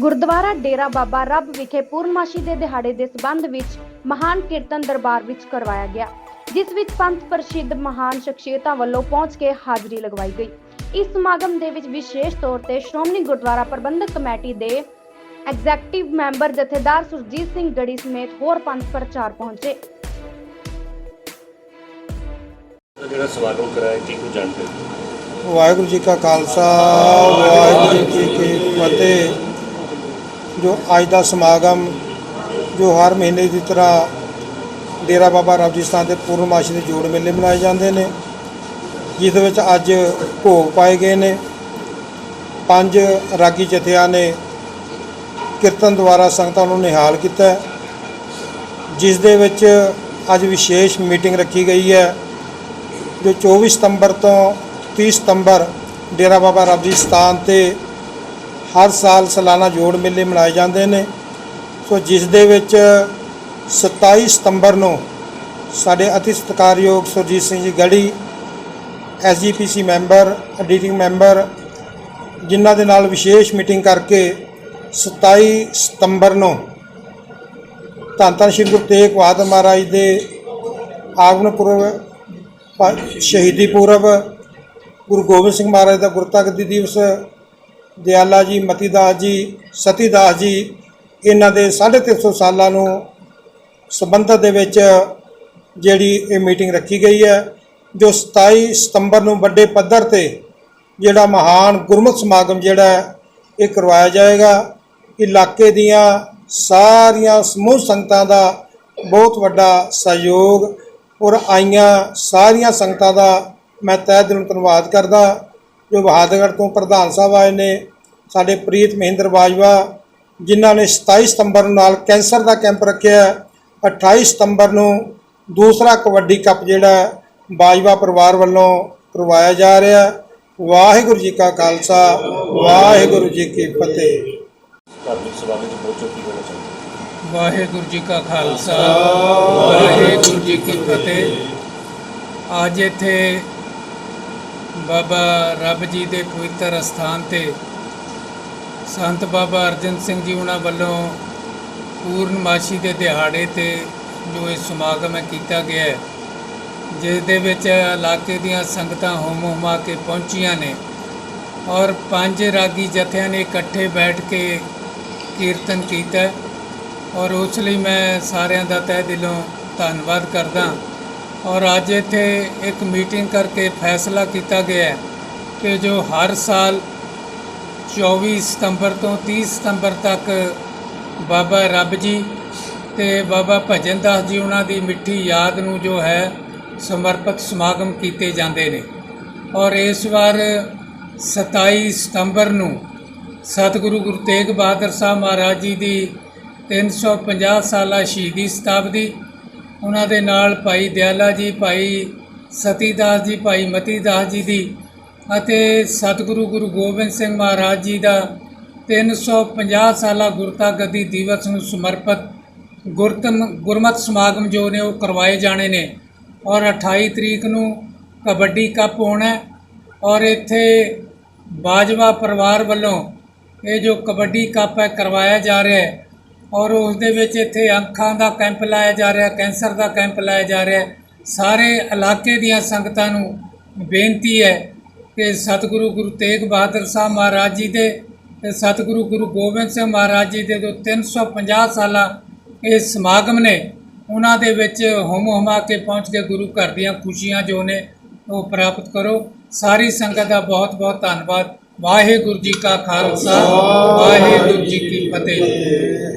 ਗੁਰਦੁਆਰਾ ਡੇਰਾ ਬਾਬਾ ਰੱਬ ਵਿਖੇ ਪੂਰਨਮਾਸ਼ੀ ਦੇ ਦਿਹਾੜੇ ਦੇ ਸਬੰਧ ਵਿੱਚ ਮਹਾਨ ਕੀਰਤਨ ਦਰਬਾਰ ਵਿੱਚ ਕਰਵਾਇਆ ਗਿਆ ਜਿਸ ਵਿੱਚ ਪੰਥ ਪ੍ਰਸਿੱਧ ਮਹਾਨ ਸ਼ਖਸੀਅਤਾਂ ਵੱਲੋਂ ਪਹੁੰਚ ਕੇ ਹਾਜ਼ਰੀ ਲਗਵਾਈ ਗਈ। ਇਸ ਸਮਾਗਮ ਦੇ ਵਿੱਚ ਵਿਸ਼ੇਸ਼ ਤੌਰ ਤੇ ਸ਼੍ਰੋਮਣੀ ਗੁਰਦੁਆਰਾ ਪ੍ਰਬੰਧਕ ਕਮੇਟੀ ਦੇ ਐਗਜ਼ੈਕਟਿਵ ਮੈਂਬਰ ਜਥੇਦਾਰ ਸੁਰਜੀਤ ਸਿੰਘ ਗੜੀ ਸਮੇਤ ਹੋਰ ਪੰਥ ਪ੍ਰਚਾਰ ਪਹੁੰਚੇ। ਦਾ ਜਿਹੜਾ ਸਮਾਗਮ ਕਰਾਇਆ ਕੀ ਕੁਝ ਜਾਣਦੇ ਹੋ? ਵਾਹਿਗੁਰੂ ਜੀ ਕਾ ਖਾਲਸਾ ਵਾਹਿਗੁਰੂ ਜੀ ਕੀ ਫਤਿਹ। ਜੋ ਅੱਜ ਦਾ ਸਮਾਗਮ ਜੋ ਹਰ ਮਹੀਨੇ ਦੀ ਤਰ੍ਹਾਂ ਡੇਰਾ ਬਾਬਾ ਰਾਮਜੀ ਸਥਾਨ ਦੇ ਪੂਰਨਮਾਸ਼ੀ ਦੇ ਜੋੜ ਮੇਲੇ ਮਨਾਏ ਜਾਂਦੇ ਨੇ, ਜਿਸ ਵਿੱਚ ਅੱਜ ਭੋਗ ਪਾਏ ਗਏ ਨੇ। ਪੰਜ ਰਾਗੀ ਜਥਿਆਂ ਨੇ ਕੀਰਤਨ ਦੁਆਰਾ ਸੰਗਤਾਂ ਨੂੰ ਨਿਹਾਲ ਕੀਤਾ ਜਿਸ ਦੇ ਵਿੱਚ ਅੱਜ ਵਿਸ਼ੇਸ਼ ਮੀਟਿੰਗ ਰੱਖੀ ਗਈ ਹੈ, ਜੋ 24 ਸਤੰਬਰ ਤੋਂ 30 ਸਤੰਬਰ ਡੇਰਾ ਬਾਬਾ ਰਾਮਜੀ ਸਥਾਨ ਤੇ ਹਰ ਸਾਲ ਸਾਲਾਨਾ ਜੋੜ ਮੇਲੇ ਮਨਾਏ ਜਾਂਦੇ ਨੇ। ਸੋ ਜਿਸ ਦੇ ਵਿੱਚ 27 ਸਤੰਬਰ ਨੂੰ ਸਾਡੇ ਅਤੀ ਸਤਿਕਾਰਯੋਗ ਸੁਰਜੀਤ ਸਿੰਘ ਜੀ ਗੜੀ ਐਸਜੀਪੀਸੀ ਮੈਂਬਰ, ਐਡੀਟਿੰਗ ਮੈਂਬਰ, ਜਿਨ੍ਹਾਂ ਦੇ ਨਾਲ ਵਿਸ਼ੇਸ਼ ਮੀਟਿੰਗ ਕਰਕੇ 27 ਸਤੰਬਰ ਨੂੰ ਧੰਨ ਧੰਨ ਸ਼੍ਰੀ ਗੁਰੂ ਤੇਗ ਬਹਾਦਰ ਮਹਾਰਾਜ ਦੇ ਆਗਮਨ ਪੁਰਬ ਸ਼ਹੀਦੀ ਪੁਰਬ, ਗੁਰੂ ਗੋਬਿੰਦ ਸਿੰਘ ਮਹਾਰਾਜ ਦਾ ਗੁਰਤਗਦੀ ਦਿਵਸ ਦਿਆਲਾ ਜੀ, ਮਤੀਦਾਸ ਜੀ, ਸਤੀਦਾਸ ਜੀ, ਇਹਨਾਂ ਦੇ 350 ਸਾਲਾਂ ਨੂੰ ਸੰਬੰਧਤ ਦੇ ਵਿੱਚ ਜਿਹੜੀ ਇਹ ਮੀਟਿੰਗ ਰੱਖੀ ਗਈ ਹੈ, ਜੋ 27 ਸਤੰਬਰ ਨੂੰ ਵੱਡੇ ਪੱਧਰ ਤੇ ਜਿਹੜਾ ਮਹਾਨ ਗੁਰਮਤਿ ਸਮਾਗਮ ਜਿਹੜਾ ਇਹ ਕਰਵਾਇਆ ਜਾਏਗਾ। ਇਲਾਕੇ ਦੀਆਂ ਸਾਰੀਆਂ ਸਮੂਹ ਸੰਗਤਾਂ ਦਾ ਬਹੁਤ ਵੱਡਾ ਸਹਿਯੋਗ ਔਰ ਆਈਆਂ ਸਾਰੀਆਂ ਸੰਗਤਾਂ ਦਾ ਮੈਂ ਤਹਿ ਦਿਲੋਂ ਧੰਨਵਾਦ ਕਰਦਾ। ਜੋ ਬਹਾਦਰਗੜ੍ਹ ਤੋਂ ਪ੍ਰਧਾਨ ਸਾਹਿਬ ਆਏ ਨੇ ਸਾਡੇ ਪ੍ਰੀਤ ਮਹਿੰਦਰ ਬਾਜਵਾ ਜਿਨ੍ਹਾਂ ਨੇ 27 ਸਤੰਬਰ ਨੂੰ ਨਾਲ ਕੈਂਸਰ ਦਾ ਕੈਂਪ ਰੱਖਿਆ ਹੈ। 28 ਸਤੰਬਰ ਨੂੰ ਦੂਸਰਾ ਕਬੱਡੀ ਕੱਪ ਜਿਹੜਾ ਬਾਜਵਾ ਪਰਿਵਾਰ ਵੱਲੋਂ ਕਰਵਾਇਆ ਜਾ ਰਿਹਾ। ਵਾਹਿਗੁਰੂ ਜੀ ਕਾ ਖਾਲਸਾ ਵਾਹਿਗੁਰੂ ਜੀ ਕੀ ਫਤਿਹ? ਵਾਹਿਗੁਰੂ ਜੀ ਕਾ ਖਾਲਸਾ ਵਾਹਿਗੁਰੂ ਜੀ ਕੀ ਫਤਿਹ ਅੱਜ ਇੱਥੇ ਬਾਬਾ ਰੱਬ ਜੀ ਦੇ ਪਵਿੱਤਰ ਅਸਥਾਨ ਤੇ ਸੰਤ ਬਾਬਾ ਅਰਜਨ ਸਿੰਘ ਜੀ ਉਹਨਾਂ ਵੱਲੋਂ ਪੂਰਨਮਾਸ਼ੀ ਦੇ ਦਿਹਾੜੇ ਤੇ ਜੋ ਇਹ ਸਮਾਗਮ ਹੈ ਕੀਤਾ ਗਿਆ ਹੈ, ਜਿਸ ਦੇ ਵਿੱਚ ਇਲਾਕੇ ਦੀਆਂ ਸੰਗਤਾਂ ਹੋਮ ਹੋਮਾ ਕੇ ਪਹੁੰਚੀਆਂ ਨੇ ਔਰ ਪੰਜ ਰਾਗੀ ਜਥਿਆਂ ਨੇ ਇਕੱਠੇ ਬੈਠ ਕੇ ਕੀਰਤਨ ਕੀਤਾ ਔਰ ਉਸ ਲਈ ਮੈਂ ਸਾਰਿਆਂ ਦਾ ਤਹਿ ਦਿਲੋਂ ਧੰਨਵਾਦ ਕਰਦਾ ਔਰ ਅੱਜ ਇੱਥੇ ਇੱਕ ਮੀਟਿੰਗ ਕਰਕੇ ਫੈਸਲਾ ਕੀਤਾ ਗਿਆ ਹੈ ਕਿ ਜੋ ਹਰ ਸਾਲ 24 ਸਤੰਬਰ ਤੋਂ 30 ਸਤੰਬਰ ਤੱਕ ਬਾਬਾ ਰੱਬ ਜੀ ਤੇ ਬਾਬਾ ਭਜਨ ਦਾਸ ਜੀ ਉਹਨਾਂ ਦੀ ਮਿੱਠੀ ਯਾਦ ਨੂੰ ਜੋ ਹੈ ਸਮਰਪਿਤ ਸਮਾਗਮ ਕੀਤੇ ਜਾਂਦੇ ਨੇ। ਔਰ ਇਸ ਵਾਰ 27 ਸਤੰਬਰ ਨੂੰ ਸਤਿਗੁਰੂ ਗੁਰੂ ਤੇਗ ਬਹਾਦਰ ਸਾਹਿਬ ਮਹਾਰਾਜ ਜੀ ਦੀ 350 ਸਾਲਾ ਸ਼ਹੀਦੀ ਸ਼ਤਾਬਦੀ ਉਹਨਾਂ ਦੇ ਨਾਲ ਭਾਈ ਦਿਆਲਾ ਜੀ, ਭਾਈ ਸਤੀਦਾਸ ਜੀ, ਭਾਈ ਮਤੀਦਾਸ ਜੀ ਦੀ ਅਤੇ ਸਤਿਗੁਰੂ ਗੁਰੂ ਗੋਬਿੰਦ ਸਿੰਘ ਮਹਾਰਾਜ ਜੀ ਦਾ 350 ਸਾਲਾ ਗੁਰਤਾ ਗੱਦੀ ਦਿਵਸ ਨੂੰ ਸਮਰਪਿਤ ਗੁਰਤਮ, ਗੁਰਮਤ ਸਮਾਗਮ ਜੋ ਨੇ ਉਹ ਕਰਵਾਏ ਜਾਣੇ ਨੇ ਔਰ 28 ਤਰੀਕ ਨੂੰ ਕਬੱਡੀ ਕੱਪ ਹੋਣਾ ਔਰ ਇੱਥੇ ਬਾਜਵਾ ਪਰਿਵਾਰ ਵੱਲੋਂ ਇਹ ਜੋ ਕਬੱਡੀ ਕੱਪ ਹੈ ਕਰਵਾਇਆ ਜਾ ਰਿਹਾ ਹੈ ਔਰ ਉਸ ਦੇ ਵਿੱਚ ਇੱਥੇ ਅੱਖਾਂ ਦਾ ਕੈਂਪ ਲਾਇਆ ਜਾ ਰਿਹਾ, ਕੈਂਸਰ ਦਾ ਕੈਂਪ ਲਾਇਆ ਜਾ ਰਿਹਾ। ਸਾਰੇ ਇਲਾਕੇ ਦੀਆਂ ਸੰਗਤਾਂ ਨੂੰ ਬੇਨਤੀ ਹੈ ਕਿ ਸਤਿਗੁਰੂ ਗੁਰੂ ਤੇਗ ਬਹਾਦਰ ਸਾਹਿਬ ਮਹਾਰਾਜ ਜੀ ਦੇ ਤੇ ਸਤਿਗੁਰੂ ਗੁਰੂ ਗੋਬਿੰਦ ਸਿੰਘ ਮਹਾਰਾਜ ਜੀ ਦੇ ਜੋ 350 ਸਾਲਾਂ ਇਹ ਸਮਾਗਮ ਨੇ, ਉਹਨਾਂ ਦੇ ਵਿੱਚ ਹੁਮ ਹੁਮਾ ਕੇ ਪਹੁੰਚ ਕੇ ਗੁਰੂ ਘਰ ਦੀਆਂ ਖੁਸ਼ੀਆਂ ਜੋ ਨੇ ਉਹ ਪ੍ਰਾਪਤ ਕਰੋ। ਸਾਰੀ ਸੰਗਤ ਦਾ ਬਹੁਤ ਬਹੁਤ ਧੰਨਵਾਦ। ਵਾਹਿਗੁਰੂ ਜੀ ਕਾ ਖਾਲਸਾ, ਵਾਹਿਗੁਰੂ ਜੀ ਕੀ ਫਤਿਹ।